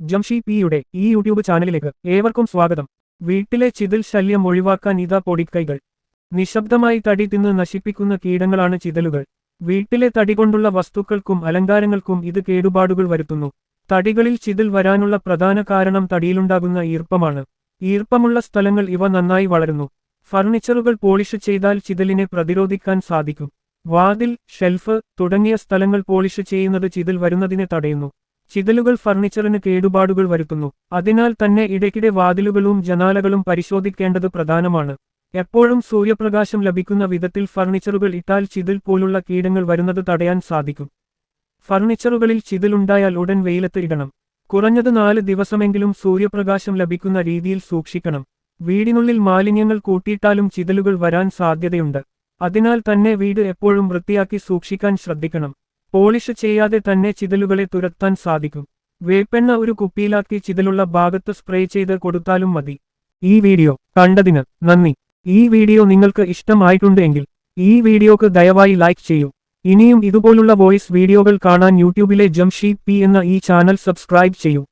ജംഷി പിയുടെ ഈ യൂട്യൂബ് ചാനലിലേക്ക് ഏവർക്കും സ്വാഗതം. വീട്ടിലെ ചിതിൽ ശല്യം ഒഴിവാക്കാൻ ഇതാ പൊടിക്കൈകൾ. നിശബ്ദമായി തടി തിന്ന് നശിപ്പിക്കുന്ന കീടങ്ങളാണ് ചിതലുകൾ. വീട്ടിലെ തടി കൊണ്ടുള്ള വസ്തുക്കൾക്കും അലങ്കാരങ്ങൾക്കും ഇത് കേടുപാടുകൾ വരുത്തുന്നു. തടികളിൽ ചിതിൽ വരാനുള്ള പ്രധാന കാരണം തടിയിലുണ്ടാകുന്ന ഈർപ്പമാണ്. ഈർപ്പമുള്ള സ്ഥലങ്ങൾ ഇവ നന്നായി വളരുന്നു. ഫർണിച്ചറുകൾ പോളിഷ് ചെയ്താൽ ചിതലിനെ പ്രതിരോധിക്കാൻ സാധിക്കും. വാതിൽ ഷെൽഫ് തുടങ്ങിയ സ്ഥലങ്ങൾ പോളിഷ് ചെയ്യുന്നത് ചിതിൽ വരുന്നതിനെ തടയുന്നു. ചിതലുകൾ ഫർണിച്ചറിന് കേടുപാടുകൾ വരുത്തുന്നു. അതിനാൽ തന്നെ ഇടയ്ക്കിടെ വാതിലുകളും ജനാലകളും പരിശോധിക്കേണ്ടത് പ്രധാനമാണ്. എപ്പോഴും സൂര്യപ്രകാശം ലഭിക്കുന്ന വിധത്തിൽ ഫർണിച്ചറുകൾ ഇട്ടാൽ ചിതിൽ പോലുള്ള കീടങ്ങൾ വരുന്നത് തടയാൻ സാധിക്കും. ഫർണിച്ചറുകളിൽ ചിതിലുണ്ടായാൽ ഉടൻ വെയിലത്ത് ഇടണം. കുറഞ്ഞത് നാല് ദിവസമെങ്കിലും സൂര്യപ്രകാശം ലഭിക്കുന്ന രീതിയിൽ സൂക്ഷിക്കണം. വീടിനുള്ളിൽ മാലിന്യങ്ങൾ കൂട്ടിയിട്ടാലും ചിതലുകൾ വരാൻ സാധ്യതയുണ്ട്. അതിനാൽ തന്നെ വീട് എപ്പോഴും വൃത്തിയാക്കി സൂക്ഷിക്കാൻ ശ്രദ്ധിക്കണം. പോളിഷ് ചെയ്യാതെ തന്നെ ചിതലുകളെ തുരത്താൻ സാധിക്കും. വേപ്പെണ്ണ ഒരു കുപ്പിയിലാക്കി ചിതലുള്ള ഭാഗത്ത് സ്പ്രേ ചെയ്ത് കൊടുത്താലും മതി. ഈ വീഡിയോ കണ്ടതിന് നന്ദി. ഈ വീഡിയോ നിങ്ങൾക്ക് ഇഷ്ടമായിട്ടുണ്ടെങ്കിൽ ഈ വീഡിയോക്ക് ദയവായി ലൈക്ക് ചെയ്യൂ. ഇനിയും ഇതുപോലുള്ള വോയിസ് വീഡിയോകൾ കാണാൻ യൂട്യൂബിലെ ജംഷീദ് പി എന്ന ഈ ചാനൽ സബ്സ്ക്രൈബ് ചെയ്യൂ.